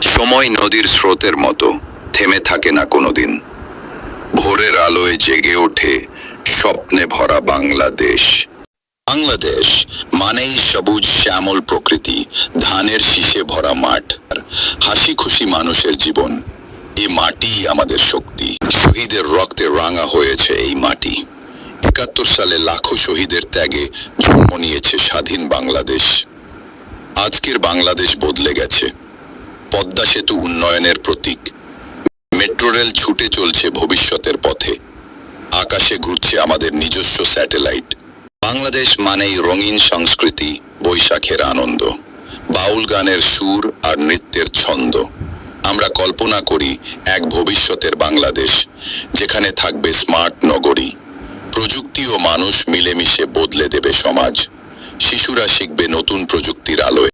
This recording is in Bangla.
সময় নদীর স্রোতের মতো, থেমে থাকে না কোনোদিন। ভোরের আলোয় জেগে ওঠে স্বপ্নে ভরা বাংলাদেশ। বাংলাদেশ মানেই সবুজ, শ্যামল প্রকৃতি, ধানের শীষে ভরা মাঠ হাসি খুশি মানুষের জীবন। এই মাটি আমাদের শক্তি। শহীদের রক্তে রাঙা হয়েছে এই মাটি। একাত্তর সালে লাখো শহীদের ত্যাগে জন্ম নিয়েছে স্বাধীন বাংলাদেশ। আজকের বাংলাদেশ বদলে গেছে। পদ্মা সেতু উন্নয়নের প্রতীক। মেট্রো রেল ছুটে চলছে ভবিষ্যতের পথে। আকাশে ঘুরছে আমাদের নিজস্ব স্যাটেলাইট। বাংলাদেশ মানেই রঙিন সংস্কৃতি, বৈশাখের আনন্দ, বাউল গানের সুর আর নৃত্যের ছন্দ। আমরা কল্পনা করি এক ভবিষ্যতের বাংলাদেশ, যেখানে থাকবে স্মার্ট নগরী। প্রযুক্তি ও মানুষ মিলেমিশে বদলে দেবে সমাজ। শিশুরা শিখবে নতুন প্রযুক্তির আলোয়।